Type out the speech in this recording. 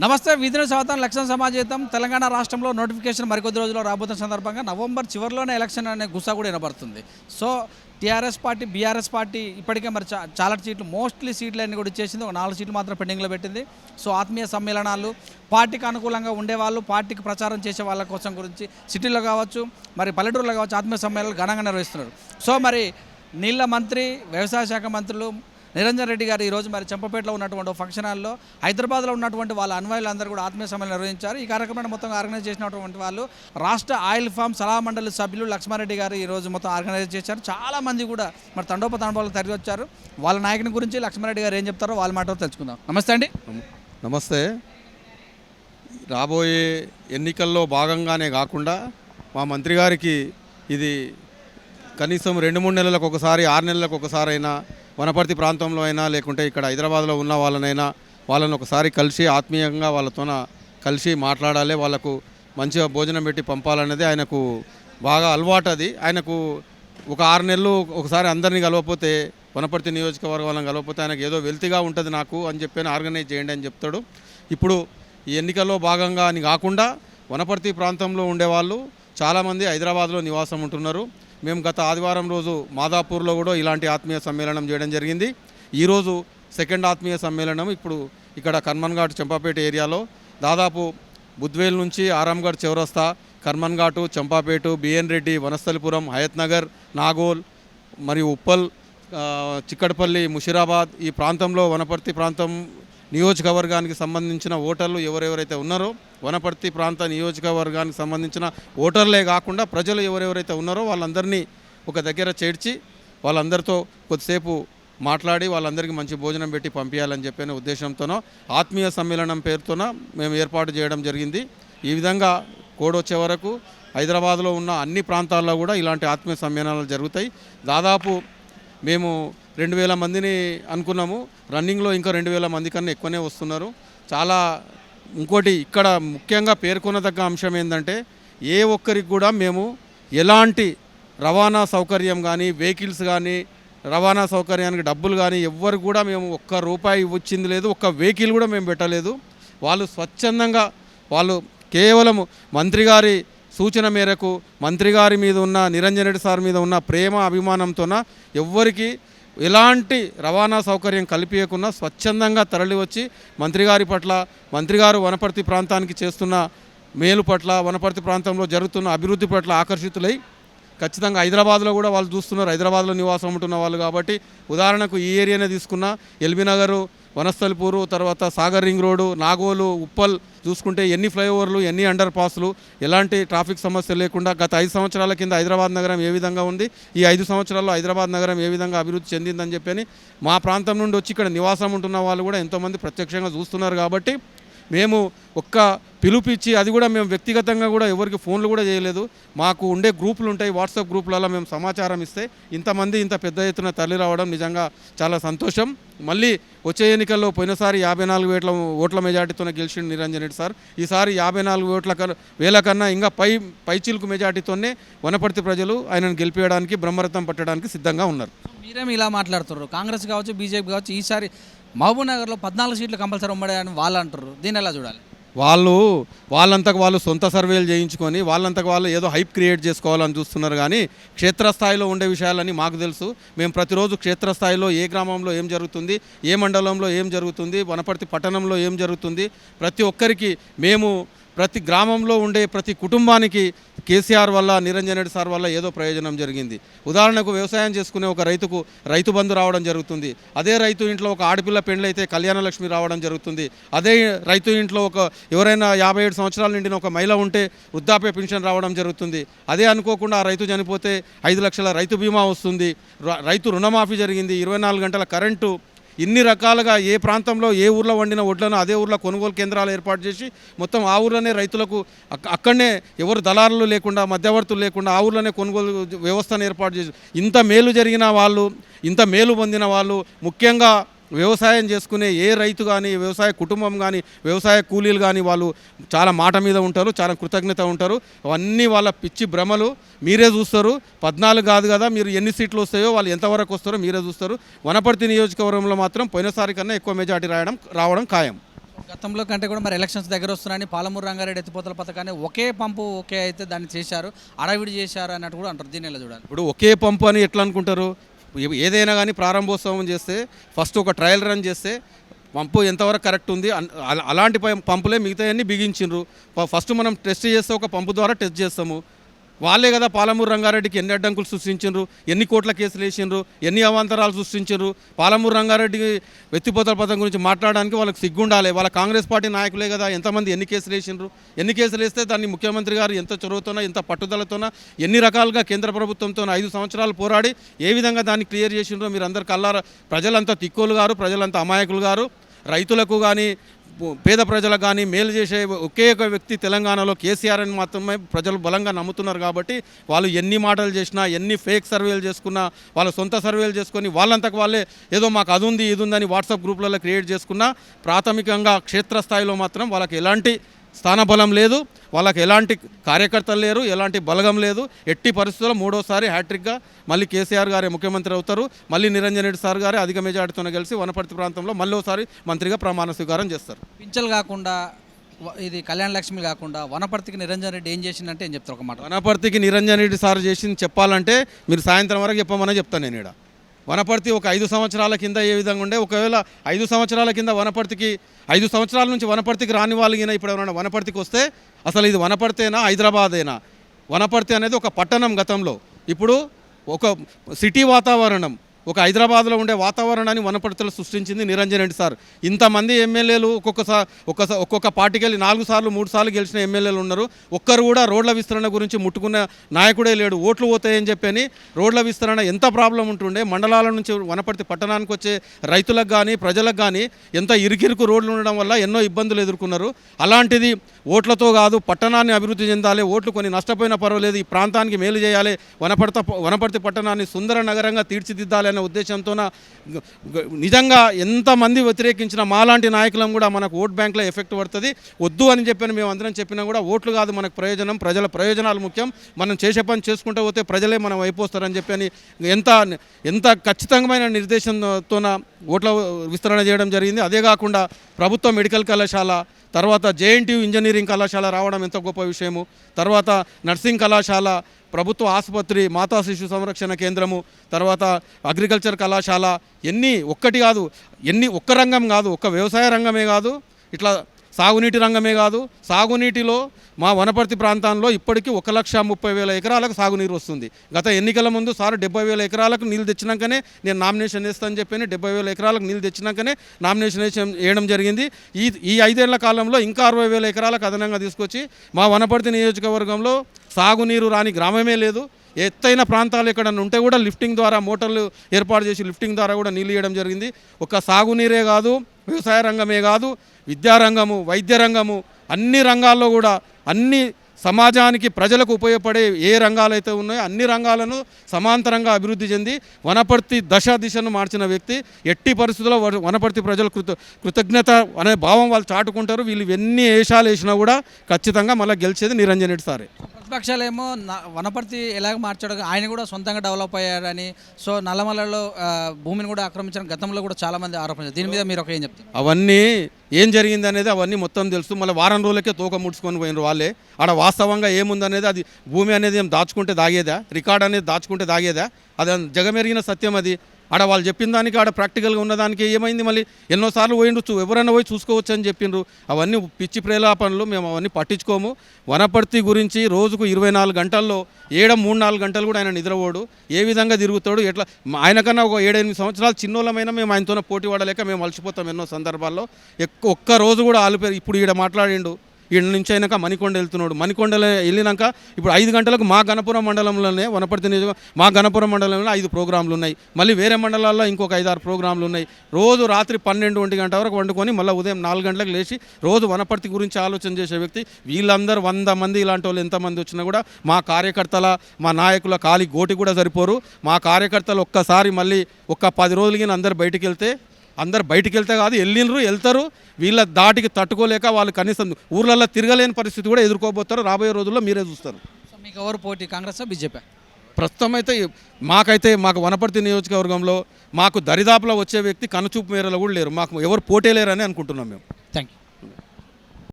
నమస్తే విధుల శాతం లక్షణ సమాజేతం. తెలంగాణ రాష్ట్రంలో నోటిఫికేషన్ మరికొద్ది రోజుల్లో రాబోతున్న సందర్భంగా నవంబర్ చివరిలోనే ఎలక్షన్ అనే గుసా కూడా వినబడుతుంది. So TRS party BRS party ఇప్పటికే మరి చా- చాలా సీట్లు మోస్ట్లీ సీట్లు అన్ని కూడా ఇచ్చేసింది. ఒక నాలుగు సీట్లు మాత్రం పెండింగ్లో పెట్టింది. సో ఆత్మీయ సమ్మేళనాలు పార్టీకి అనుకూలంగా ఉండేవాళ్ళు పార్టీకి ప్రచారం చేసే వాళ్ళ కోసం గురించి సిటీలో కావచ్చు మరి పల్లెటూరులో కావచ్చు ఆత్మీయ సమ్మేళనాలు ఘనంగా నిర్వహిస్తున్నారు. సో మరి నీళ్ళ మంత్రి వ్యవసాయ శాఖ మంత్రులు నిరంజన్ రెడ్డి గారు ఈరోజు మరి చెంపపేటలో ఉన్నటువంటి ఫంక్షన్ హాల్లో హైదరాబాద్లో ఉన్నటువంటి వాళ్ళ అన్వయులందరూ కూడా ఆత్మీయ సమ్మేళనం నిర్వహించారు. ఈ కార్యక్రమాన్ని మొత్తం ఆర్గనైజ్ చేసినటువంటి వాళ్ళు రాష్ట్ర ఆయిల్ ఫామ్ సలహా మండలి సభ్యులు లక్ష్మారెడ్డి గారు ఈరోజు మొత్తం ఆర్గనైజ్ చేశారు. చాలా మంది కూడా మరి తండోపతండోపాలు తరలి వచ్చారు వాళ్ళ నాయకుని గురించి లక్ష్మారెడ్డి గారు ఏం చెప్తారో వాళ్ళ మాట తెలుసుకుందాం నమస్తే అండి నమస్తే రాబోయే ఎన్నికల్లో భాగంగానే కాకుండా మా మంత్రి గారికి ఇది కనీసం రెండు మూడు నెలలకు ఒకసారి ఆరు నెలలకు ఒకసారి అయినా వనపర్తి ప్రాంతంలో అయినా లేకుంటే ఇక్కడ హైదరాబాద్లో ఉన్న వాళ్ళనైనా వాళ్ళని ఒకసారి కలిసి ఆత్మీయంగా వాళ్ళతోన కలిసి మాట్లాడాలి. వాళ్ళకు మంచిగా భోజనం పెట్టి పంపాలనేది ఆయనకు బాగా అలవాటు అది. ఆయనకు ఒక ఆరు నెలలు ఒకసారి అందరినీ కలవకపోతే వనపర్తి నియోజకవర్గం వాళ్ళని కలవకపోతే ఆయనకు ఏదో వెల్తిగా ఉంటుంది నాకు అని చెప్పి ఆర్గనైజ్ చేయండి అని చెప్తాడు. ఇప్పుడు ఈ ఎన్నికల్లో భాగంగా అని కాకుండా వనపర్తి ప్రాంతంలో ఉండేవాళ్ళు చాలామంది హైదరాబాద్లో నివాసం ఉంటున్నారు. మేము గత ఆదివారం రోజు మాదాపూర్లో కూడా ఇలాంటి ఆత్మీయ సమ్మేళనం చేయడం జరిగింది. ఈరోజు సెకండ్ ఆత్మీయ సమ్మేళనం ఇప్పుడు ఇక్కడ కర్మన్ఘాట్ చంపాపేట ఏరియాలో. దాదాపు బుద్వేల్ నుంచి ఆరాంగఢ్ చౌరస్తా కర్మన్ఘాటు చంపాపేటు బిఎన్ రెడ్డి వనస్థలిపురం హయత్ నగర్ నాగోల్ మరియు ఉప్పల్ చిక్కడపల్లి ముషిరాబాద్ ఈ ప్రాంతంలో వనపర్తి ప్రాంతం నియోజకవర్గానికి సంబంధించిన ఓటర్లు ఎవరెవరైతే ఉన్నారో వనపర్తి ప్రాంత నియోజకవర్గానికి సంబంధించిన ఓటర్లే కాకుండా ప్రజలు ఎవరెవరైతే ఉన్నారో వాళ్ళందరినీ ఒక దగ్గర చేర్చి వాళ్ళందరితో కొద్దిసేపు మాట్లాడి వాళ్ళందరికీ మంచి భోజనం పెట్టి పంపించాలని చెప్పిన ఉద్దేశంతోనో ఆత్మీయ సమ్మేళనం పేరుతోన మేము ఏర్పాటు చేయడం జరిగింది. ఈ విధంగా కోడొచ్చే వరకు హైదరాబాద్లో ఉన్న అన్ని ప్రాంతాల్లో కూడా ఇలాంటి ఆత్మీయ సమ్మేళనాలు జరుగుతాయి. దాదాపు మేము రెండు వేల మందిని అనుకున్నాము. రన్నింగ్లో ఇంకా రెండు వేల మంది కన్నా ఎక్కువనే వస్తున్నారు. చాలా ఇంకోటి ఇక్కడ ముఖ్యంగా పేర్కొనదగ్గ అంశం ఏంటంటే ఏ ఒక్కరికి కూడా మేము ఎలాంటి రవాణా సౌకర్యం కానీ వెహికల్స్ కానీ రవాణా సౌకర్యానికి డబ్బులు కానీ ఎవ్వరు కూడా మేము ఒక్క రూపాయి వచ్చింది లేదు ఒక్క వెహికల్ కూడా మేము పెట్టలేదు. వాళ్ళు స్వచ్ఛందంగా వాళ్ళు కేవలం మంత్రి గారి సూచన మేరకు మంత్రి గారి మీద ఉన్న నిరంజన్ రెడ్డి సార్ మీద ఉన్న ప్రేమ అభిమానంతోన ఎవ్వరికి ఎలాంటి రవాణా సౌకర్యం కల్పించకుండా స్వచ్ఛందంగా తరలివచ్చి మంత్రిగారి మంత్రి గారి పట్ల మంత్రి గారు వనపర్తి ప్రాంతానికి చేస్తున్న మేలు పట్ల వనపర్తి ప్రాంతంలో జరుగుతున్న అభివృద్ధి పట్ల ఆకర్షితులై ఖచ్చితంగా హైదరాబాద్లో కూడా వాళ్ళు చూస్తున్నారు. హైదరాబాద్లో నివాసం ఉంటున్న వాళ్ళు కాబట్టి ఉదాహరణకు ఈ ఏరియానే తీసుకున్న ఎల్బీనగరు వనస్థలిపూరు తర్వాత సాగర్ రింగ్ రోడ్డు నాగోలు ఉప్పల్ చూసుకుంటే ఎన్ని ఫ్లైఓవర్లు ఎన్ని అండర్ పాస్లు ఎలాంటి ట్రాఫిక్ సమస్య లేకుండా గత ఐదు సంవత్సరాల కింద హైదరాబాద్ నగరం ఏ విధంగా ఉంది? ఈ ఐదు సంవత్సరాల్లో హైదరాబాద్ నగరం ఏ విధంగా అభివృద్ధి చెందిందని చెప్పని మా ప్రాంతం నుండి వచ్చి ఇక్కడ నివాసం ఉంటున్న వాళ్ళు కూడా ఎంతోమంది ప్రత్యక్షంగా చూస్తున్నారు కాబట్టి మేము ఒక్క పిలుపిచ్చి అది కూడా మేము వ్యక్తిగతంగా కూడా ఎవరికి ఫోన్లు కూడా చేయలేదు. మాకు ఉండే గ్రూపులు ఉంటాయి వాట్సాప్ గ్రూపులలో మేము సమాచారం ఇస్తే ఇంతమంది ఇంత పెద్ద ఎత్తున తరలి రావడం నిజంగా చాలా సంతోషం. మళ్ళీ వచ్చే ఎన్నికల్లో పోయినసారి యాభై నాలుగు వేట్ల ఓట్ల మెజార్టీతోనే గెలిచిండు నిరంజన్ రెడ్డి సార్. ఈసారి యాభై నాలుగు ఓట్ల కన్నా వేల కన్నా ఇంకా పై పైచిలుకు మెజార్టీతోనే వనపర్తి ప్రజలు ఆయనను గెలిపేయడానికి బ్రహ్మరథం పట్టడానికి సిద్ధంగా ఉన్నారు. మీరేమి ఇలా మాట్లాడుతున్నారు? కాంగ్రెస్ కావచ్చు బీజేపీ కావచ్చు ఈసారి మహబూబ్ నగర్లో పద్నాలుగు సీట్లు కంపల్సరీ ఉమ్మడి అని వాళ్ళు అంటారు. దీన్ని ఎలా చూడాలి? వాళ్ళు వాళ్ళంతకు వాళ్ళు సొంత సర్వేలు చేయించుకొని వాళ్ళంతకు వాళ్ళు ఏదో హైప్ క్రియేట్ చేసుకోవాలని చూస్తున్నారు కానీ క్షేత్రస్థాయిలో ఉండే విషయాలని మాకు తెలుసు. మేము ప్రతిరోజు క్షేత్రస్థాయిలో ఏ గ్రామంలో ఏం జరుగుతుంది ఏ మండలంలో ఏం జరుగుతుంది వనపర్తి పట్టణంలో ఏం జరుగుతుంది ప్రతి ఒక్కరికి మేము ప్రతి గ్రామంలో ఉండే ప్రతి కుటుంబానికి కేసీఆర్ వల్ల నిరంజన్ రెడ్డి సార్ వల్ల ఏదో ప్రయోజనం జరిగింది. ఉదాహరణకు వ్యవసాయం చేసుకునే ఒక రైతుకు రైతు బంధు రావడం జరుగుతుంది. అదే రైతు ఇంట్లో ఒక ఆడపిల్ల పెండ్లైతే కళ్యాణ లక్ష్మి రావడం జరుగుతుంది. అదే రైతు ఇంట్లో ఒక ఎవరైనా యాభై ఏడు సంవత్సరాల నిండిన ఒక మహిళ ఉంటే వృద్ధాప్య పెన్షన్ రావడం జరుగుతుంది. అదే అనుకోకుండా ఆ రైతు చనిపోతే ఐదు లక్షల రైతు బీమా వస్తుంది. రైతు రుణమాఫీ జరిగింది. ఇరవై నాలుగు గంటల కరెంటు ఇన్ని రకాలుగా ఏ ప్రాంతంలో ఏ ఊర్లో వండిన వడ్లను అదే ఊర్లో కొనుగోలు కేంద్రాలు ఏర్పాటు చేసి మొత్తం ఆ ఊర్లోనే రైతులకు అక్కడనే ఎవరు దళారులు లేకుండా మధ్యవర్తులు లేకుండా ఆ ఊర్లోనే కొనుగోలు వ్యవస్థను ఏర్పాటు చేసి ఇంత మేలు జరిగిన వాళ్ళు ఇంత మేలు పొందిన వాళ్ళు ముఖ్యంగా వ్యవసాయం చేసుకునే ఏ రైతు కానీ వ్యవసాయ కుటుంబం కానీ వ్యవసాయ కూలీలు కానీ వాళ్ళు చాలా మాట మీద ఉంటారు చాలా కృతజ్ఞత ఉంటారు. అవన్నీ వాళ్ళ పిచ్చి భ్రమలు మీరే చూస్తారు. పద్నాలుగు కాదు కదా మీరు ఎన్ని సీట్లు వస్తాయో వాళ్ళు ఎంతవరకు వస్తారో మీరే చూస్తారు. వనపర్తి నియోజకవర్గంలో మాత్రం పోయినసారి కన్నా ఎక్కువ మెజార్టీ రాయడం రావడం ఖాయం. గతంలో కంటే కూడా మరి ఎలక్షన్స్ దగ్గర వస్తున్నాయని పాలమూరు రంగారెడ్డి ఎత్తిపోతల పథకాన్ని ఒకే పంపు ఒకే అయితే దాన్ని చేశారు అడవిడి చేశారు అన్నట్టు కూడా అంటారు. ఎలా చూడాలి? ఇప్పుడు ఒకే పంపు అని ఎట్లా అనుకుంటారు? ఏదైనా కానీ ప్రారంభోత్సవం చేస్తే ఫస్ట్ ఒక ట్రయల్ రన్ చేస్తే పంపు ఎంతవరకు కరెక్ట్ ఉంది అలా- అలాంటి పం- పంపులే మిగతాయన్నీ బిగించిండ్రు. ఫస్ట్ మనం టెస్ట్ చేస్తే ఒక పంపు ద్వారా టెస్ట్ చేస్తాము. వాళ్ళే కదా పాలమూరు రంగారెడ్డికి ఎన్ని అడ్డంకులు సృష్టించిండ్రు ఎన్ని కోట్ల కేసులు వేసిండ్రు ఎన్ని అవాంతరాలు సృష్టించిండ్రు పాలమూరు రంగారెడ్డి వ్యక్తిపోతల పథకం గురించి మాట్లాడడానికి వాళ్ళకి సిగ్గుండాలి. వాళ్ళ కాంగ్రెస్ పార్టీ నాయకులే కదా ఎంతమంది ఎన్ని కేసులు వేసిండ్రు ఎన్ని కేసులు వేస్తే దాన్ని ముఖ్యమంత్రి గారు ఎంత చొరవతోన ఎంత పట్టుదలతోన ఎన్ని రకాలుగా కేంద్ర ప్రభుత్వంతో ఐదు సంవత్సరాలు పోరాడి ఏ విధంగా దాన్ని క్లియర్ చేసిండ్రో మీరు అందరు కల్లారా ప్రజలంతా తిక్కోలు గారు ప్రజలంతా అమాయకులు గారు. రైతులకు కానీ పేద ప్రజలకు కానీ మేలు చేసే ఒకే ఒక వ్యక్తి తెలంగాణలో కేసీఆర్ అని మాత్రమే ప్రజలు బలంగా నమ్ముతున్నారు కాబట్టి వాళ్ళు ఎన్ని మాటలు చేసినా ఎన్ని ఫేక్ సర్వేలు చేసుకున్నా వాళ్ళ సొంత సర్వేలు చేసుకొని వాళ్ళంతకు వాళ్ళే ఏదో మాకు అది ఉంది ఇది ఉందని వాట్సాప్ గ్రూప్లలో క్రియేట్ చేసుకున్నా ప్రాథమికంగా క్షేత్రస్థాయిలో మాత్రం వాళ్ళకి ఎలాంటి స్థానబలం లేదు వాళ్ళకి ఎలాంటి కార్యకర్తలు లేరు ఎలాంటి బలగం లేదు. ఎట్టి పరిస్థితుల్లో మూడోసారి హ్యాట్రిక్గా మళ్ళీ కేసీఆర్ గారే ముఖ్యమంత్రి అవుతారు. మళ్ళీ నిరంజన్ రెడ్డి సార్ గారే అధిక మెజార్టీతో కలిసి వనపర్తి ప్రాంతంలో మళ్ళీ ఒకసారి మంత్రిగా ప్రమాణ స్వీకారం చేస్తారు. పింఛలు కాకుండా ఇది కళ్యాణ లక్ష్మి కాకుండా వనపర్తికి నిరంజన్ రెడ్డి ఏం చేసిందంటే ఏం చెప్తారు ఒక మాట? వనపర్తికి నిరంజన్ రెడ్డి సార్ చేసింది చెప్పాలంటే మీరు సాయంత్రం వరకు చెప్పమని చెప్తాను నేను ఇక్కడ వనపర్తి ఒక ఐదు సంవత్సరాల కింద ఏ విధంగా ఉండే? ఒకవేళ ఐదు సంవత్సరాల కింద వనపర్తికి ఐదు సంవత్సరాల నుంచి వనపర్తికి రాని వాళ్ళకినా ఇప్పుడు ఎవరైనా వనపర్తికి వస్తే అసలు ఇది వనపర్తేనా హైదరాబాదేనా? వనపర్తి అనేది ఒక పట్టణం గతంలో. ఇప్పుడు ఒక సిటీ వాతావరణం. ఒక హైదరాబాద్లో ఉండే వాతావరణాన్ని వనపర్తిలో సృష్టించింది నిరంజన్ రెడ్డి సార్. ఇంతమంది ఎమ్మెల్యేలు ఒక్కొక్కసారి ఒక్కసారి ఒక్కొక్క పార్టీకి వెళ్ళి నాలుగు సార్లు మూడు సార్లు గెలిచిన ఎమ్మెల్యేలు ఉన్నారు. ఒక్కరు కూడా రోడ్ల విస్తరణ గురించి ముట్టుకున్న నాయకుడే లేడు. ఓట్లు పోతాయని చెప్పని రోడ్ల విస్తరణ ఎంత ప్రాబ్లం ఉంటుండే మండలాల నుంచి వనపర్తి పట్టణానికి వచ్చే రైతులకు కానీ ప్రజలకు కానీ ఎంత ఇరుకిరుకు రోడ్లు ఉండడం వల్ల ఎన్నో ఇబ్బందులు ఎదుర్కొన్నారు. అలాంటిది ఓట్లతో కాదు పట్టణాన్ని అభివృద్ధి చెందాలి ఓట్లు కొన్ని నష్టపోయినా పర్వాలేదు ఈ ప్రాంతానికి మేలు చేయాలి వనపర్త వనపర్తి పట్టణాన్ని సుందర నగరంగా తీర్చిదిద్దాలి చేయాలనే ఉద్దేశంతో నిజంగా ఎంతమంది వ్యతిరేకించిన మాలాంటి నాయకులం కూడా మనకు ఓట్ బ్యాంక్లో ఎఫెక్ట్ పడుతుంది. వద్దు అని చెప్పిన మేము అందరం చెప్పినా కూడా ఓట్లు కాదు మనకు ప్రయోజనం. ప్రజల ప్రయోజనాలు ముఖ్యం. మనం చేసే పని చేసుకుంటూ పోతే ప్రజలే మనం అయిపోస్తారని చెప్పి అని ఎంత ఎంత ఖచ్చితమైన నిర్దేశంతోన ఓట్ల విస్తరణ చేయడం జరిగింది. అదే కాకుండా ప్రభుత్వ మెడికల్ కళాశాల తర్వాత జేఎన్టీయూ ఇంజనీరింగ్ కళాశాల రావడం ఎంత గొప్ప విషయము. తర్వాత నర్సింగ్ కళాశాల ప్రభుత్వ ఆసుపత్రి మాతా శిశు సంరక్షణ కేంద్రము తర్వాత అగ్రికల్చర్ కళాశాల ఎన్ని ఒక్కటి కాదు ఎన్ని ఒక్క రంగం కాదు ఒక్క వ్యవసాయ రంగమే కాదు ఇట్లా సాగునీటి రంగమే కాదు సాగునీటిలో మా వనపర్తి ప్రాంతంలో ఇప్పటికీ ఒక లక్ష ముప్పై వేల ఎకరాలకు సాగునీరు వస్తుంది. గత ఎన్నికల ముందు సార్ డెబ్బై వేల ఎకరాలకు నీళ్ళు తెచ్చినాకనే నేను నామినేషన్ వేస్తానని చెప్పి డెబ్బై వేల ఎకరాలకు నీళ్ళు తెచ్చినాకనే నామినేషన్ వేసి వేయడం జరిగింది. ఈ ఈ ఐదేళ్ళ కాలంలో ఇంకా అరవై వేల ఎకరాలకు అదనంగా తీసుకొచ్చి మా వనపర్తి నియోజకవర్గంలో సాగునీరు రాని గ్రామమే లేదు. ఎత్తైన ప్రాంతాలు ఎక్కడన్నా ఉంటే కూడా లిఫ్టింగ్ ద్వారా మోటార్లు ఏర్పాటు చేసి లిఫ్టింగ్ ద్వారా కూడా నీళ్ళు ఇవ్వడం జరిగింది. ఒక సాగునీరే కాదు వ్యవసాయ రంగమే కాదు విద్యారంగము వైద్య రంగము అన్ని రంగాల్లో కూడా అన్ని సమాజానికి ప్రజలకు ఉపయోగపడే ఏ రంగాలు అయితే ఉన్నాయో అన్ని రంగాలను సమాంతరంగా అభివృద్ధి చెంది వనపర్తి దశ దిశను మార్చిన వ్యక్తి ఎట్టి పరిస్థితుల్లో వనపర్తి ప్రజలు కృత కృతజ్ఞత అనే భావం వాళ్ళు చాటుకుంటారు. వీళ్ళు ఎన్ని వేషాలు వేసినా కూడా ఖచ్చితంగా మళ్ళీ గెలిచేది నిరంజన్ రెడ్డి సారే. ప్రతిపక్షాలేమో నా- వనపర్తి ఎలాగ మార్చాడు ఆయన కూడా సొంతంగా డెవలప్ అయ్యారని సో నల్లమలలో భూమిని కూడా ఆక్రమించిన గతంలో కూడా చాలా మంది ఆరోపించారు దీని మీద మీరు ఒక ఏం చెప్తారు? అవన్నీ ఏం జరిగింది అనేది అవన్నీ మొత్తం తెలుసు. మళ్ళీ వారం రోజులకే తోక ముడుచుకొని పోయినారు వాళ్ళే. ఆడ వాస్తవంగా ఏముందనేది అది భూమి అనేది ఏం దాచుకుంటే దాగేదా? రికార్డ్ అనేది దాచుకుంటే దాగేదా? అది జగమెరిగిన సత్యం అది. ఆడ వాళ్ళు చెప్పిన దానికి ఆడ ప్రాక్టికల్గా ఉన్నదానికి ఏమైంది మళ్ళీ? ఎన్నోసార్లు పోయిండు చూ ఎవరైనా పోయి చూసుకోవచ్చు అని చెప్పిండ్రు అవన్నీ పిచ్చి ప్రేలాపనలు మేము అవన్నీ పట్టించుకోము. వనపర్తి గురించి రోజుకు ఇరవై నాలుగు గంటల్లో ఏడ మూడు నాలుగు గంటలు కూడా ఆయన నిద్రపోడు. ఏ విధంగా తిరుగుతాడు ఎట్లా? ఆయనకన్నా ఒక ఏడెనిమిది సంవత్సరాలు చిన్నోళ్ళమైన మేము ఆయనతో పోటీ పడలేక మేము అలసిపోతాం ఎన్నో సందర్భాల్లో. ఎక్కువ ఒక్క రోజు కూడా ఆలిపోయి ఇప్పుడు ఈడ మాట్లాడిండు. ఈడ నుంచి అయినాక మణికొండ వెళ్తున్నాడు. మణికొండలో వెళ్ళినాక ఇప్పుడు ఐదు గంటలకు మా గణపురం మండలంలోనే వనపర్తి నియోజక మా గణపురం మండలంలో ఐదు ప్రోగ్రాంలు ఉన్నాయి. మళ్ళీ వేరే మండలాల్లో ఇంకొక ఐదారు ప్రోగ్రాంలు ఉన్నాయి. రోజు రాత్రి పన్నెండు ఒంటి గంట వరకు వండుకొని మళ్ళీ ఉదయం నాలుగు గంటలకు లేచి రోజు వనపర్తి గురించి ఆలోచన చేసే వ్యక్తి. వీళ్ళందరూ వంద మంది ఇలాంటి వాళ్ళు ఎంతమంది వచ్చినా కూడా మా కార్యకర్తల మా నాయకుల కాలి గోటి కూడా సరిపోరు. మా కార్యకర్తలు ఒక్కసారి మళ్ళీ ఒక్క పది రోజులకి అందరు బయటికి వెళ్తే అందరు బయటికి వెళ్తే కాదు వెళ్ళినరు వెళ్తారు. వీళ్ళ దాటికి తట్టుకోలేక వాళ్ళు కనీసం ఊర్లలో తిరగలేని పరిస్థితి కూడా ఎదుర్కోబోతారు. రాబోయే రోజుల్లో మీరే చూస్తారు. సో మీకు ఎవరు పోటీ? కాంగ్రెస్ బీజేపీ? ప్రస్తుతం అయితే మాకైతే మాకు వనపర్తి నియోజకవర్గంలో మాకు దరిదాపులో వచ్చే వ్యక్తి కనుచూపు మేరలో కూడా లేరు. మాకు ఎవరు పోటీ లేరని అనుకుంటున్నాం మేము. Thank you